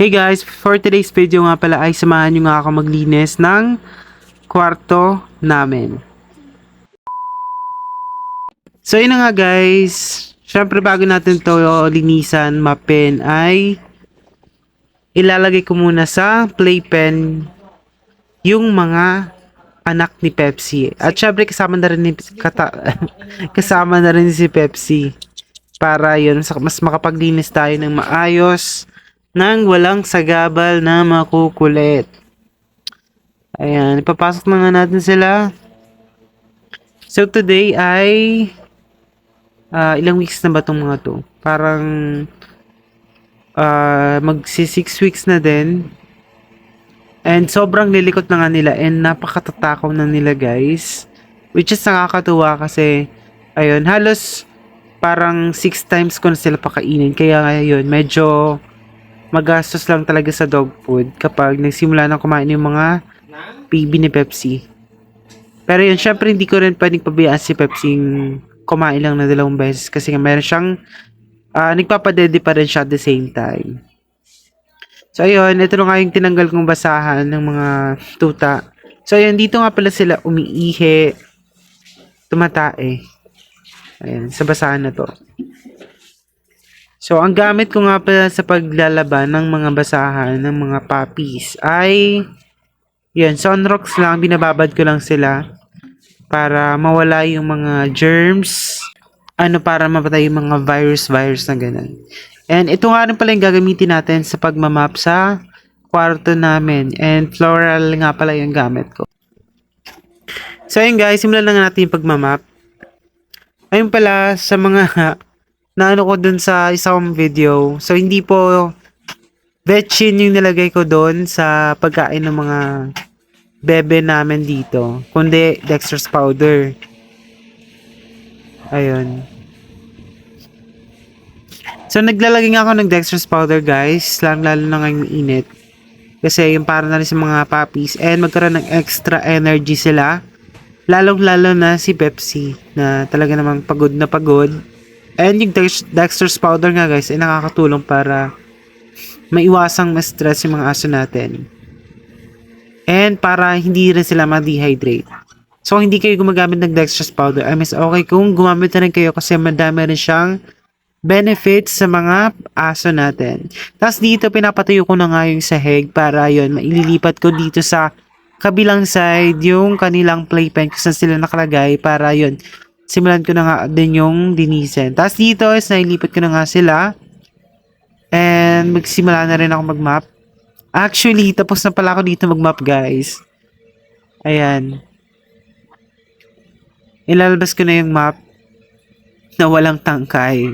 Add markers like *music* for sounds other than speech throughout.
Hey guys, for today's video nga pala ay samahan nyo nga ako maglinis ng kwarto namin. So yun nga guys, syempre bago natin to linisan, mapin ay ilalagay ko muna sa playpen yung mga anak ni Pepsi. At syempre kasama na rin ni kata, *laughs* kasama na rin si Pepsi para yun mas makapaglinis tayo ng maayos nang walang sagabal na makukulit. Ayan, ipapasok na nga natin sila. So today ay ah, ilang weeks na ba tong mga to? Parang ah, magsi 6 weeks na din. And sobrang lilikot na nga nila and napakatatakaw na nila guys. Which is nakakatuwa kasi ayun, halos parang 6 times ko na sila pakainin. Kaya ngayon, medyo magastos lang talaga sa dog food kapag nagsimula na kumain yung mga baby ni Pepsi. Pero yun, syempre hindi ko rin pwedeng pabayaan si Pepsi kumain lang na dalawang beses kasi nga meron siyang ah nagpapadede pa rin siya at the same time. So ayun, ito na nga yung tinanggal kong basahan ng mga tuta. So ayun, dito nga pala sila umiihi, tumatae. Ayan, sa basahan na to. So, ang gamit ko nga pala sa paglalaban ng mga basahan ng mga puppies ay yun, sunrocks lang, binababad ko lang sila para mawala yung mga germs, ano para mapatay yung mga virus-virus na ganun. And ito nga rin pala yung gagamitin natin sa pagmamap sa kwarto namin. And floral nga pala yung gamit ko. So ayun guys, simulan na nga natin yung pagmamap. Ayun pala sa mga *laughs* naano ko dun sa isang video. So hindi po vetchin yung nilagay ko doon sa pagkain ng mga bebe namin dito. Kundi dextrose powder. Ayun. So naglalagay nga ako ng dextrose powder guys. Lang lalo na ngayong init. Kasi yung para na rin sa mga puppies. And magkaroon ng extra energy sila. Lalong lalo na si Pepsi. Na talaga namang pagod na pagod. And yung dex- dextrose powder nga guys ay nakakatulong para maiwasang ma-stress yung mga aso natin. And para hindi rin sila ma-dehydrate. So, kung hindi kayo gumagamit ng dextrose powder, ay mas okay kung gumamit rin kayo kasi madami rin siyang benefits sa mga aso natin. Tapos dito, pinapatayo ko na nga yung sahig para yon maililipat ko dito sa kabilang side yung kanilang playpen saan sila nakalagay para yon simulan ko na nga din yung linisin. Tapos dito is nailipat ko na nga sila. And magsimula na rin ako mag-map. Actually, tapos na pala ako dito mag-map, guys. Ayan. Ilalabas ko na yung map na walang tangkay.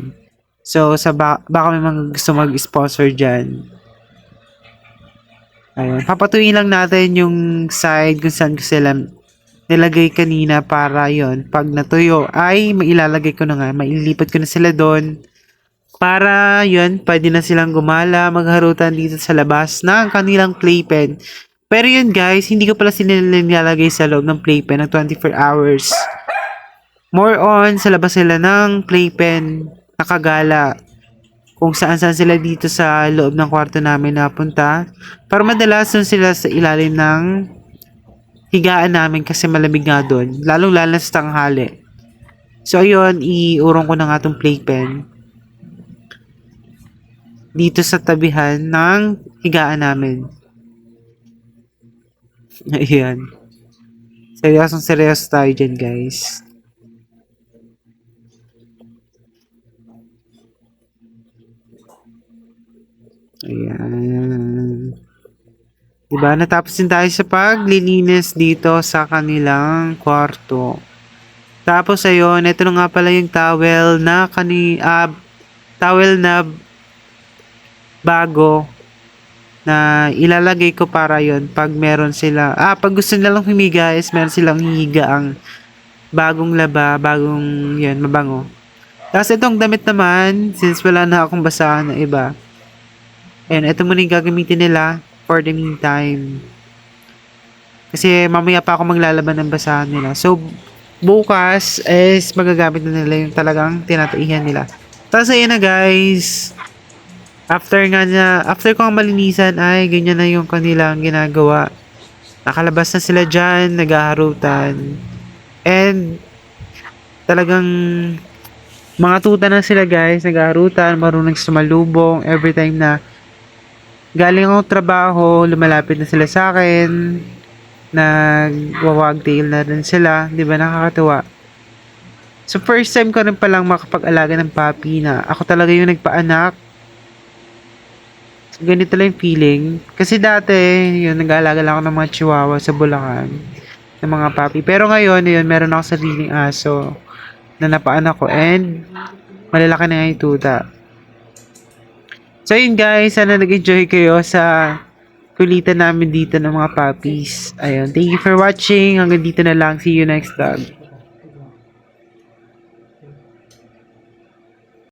So, sa ba baka may mga gusto mag-sponsor dyan. Ayan. Papatuyin lang natin yung side kung saan ko sila nilagay kanina para yon pag natuyo ay mailalagay ko na nga, maililipat ko na sila doon para yon pwede na silang gumala, magharutan dito sa labas ng kanilang playpen. Pero yun guys, hindi ko pala sila nilalagay sa loob ng playpen ng 24 hours. More on, sa labas sila ng playpen, nakagala. Kung saan saan sila dito sa loob ng kwarto namin napunta. Para madalas sila sa ilalim ng higaan namin kasi malamig nga doon. Lalong lalo sa tanghali. So ayun, iurong ko na nga itong playpen dito sa tabihan ng higaan namin. *laughs* Ayan. Seryosong seryoso tayo dyan, guys. Ayan. Diba? Natapos din tayo sa paglilinis dito sa kanilang kwarto. Tapos ayun, ito na nga pala yung towel na kani ah, towel na bago na ilalagay ko para yon pag meron sila ah pag gusto nilang humiga is meron silang higa ang bagong laba bagong yun mabango tapos itong damit naman since wala na akong basahan na iba and ito muna yung gagamitin nila for the meantime. Kasi mamaya pa ako maglalaban ng basahan nila. So bukas is magagamit na nila yung talagang tinataihan nila. Tapos ayun na guys. After nga niya, after ko ang malinisan, ay, ganyan na yung kanilang ginagawa. Nakalabas na sila dyan, naghaharutan. And, talagang, mga tuta na sila guys, naghaharutan, marunong sumalubong, every time na galing ako trabaho, lumalapit na sila sa akin, nagwawag-tail na rin sila, di ba nakakatuwa? So first time ko rin palang makapag-alaga ng puppy na ako talaga yung nagpaanak. So, ganito lang yung feeling. Kasi dati, yun, nag-aalaga lang ako ng mga chihuahua sa Bulacan. Ng mga puppy. Pero ngayon, yun, meron ako sariling aso na napaanak ko and malalaki na nga yung tuta. So yun guys, sana nag-enjoy kayo sa kulitan namin dito ng mga puppies. Ayun, thank you for watching. Hanggang dito na lang. See you next vlog.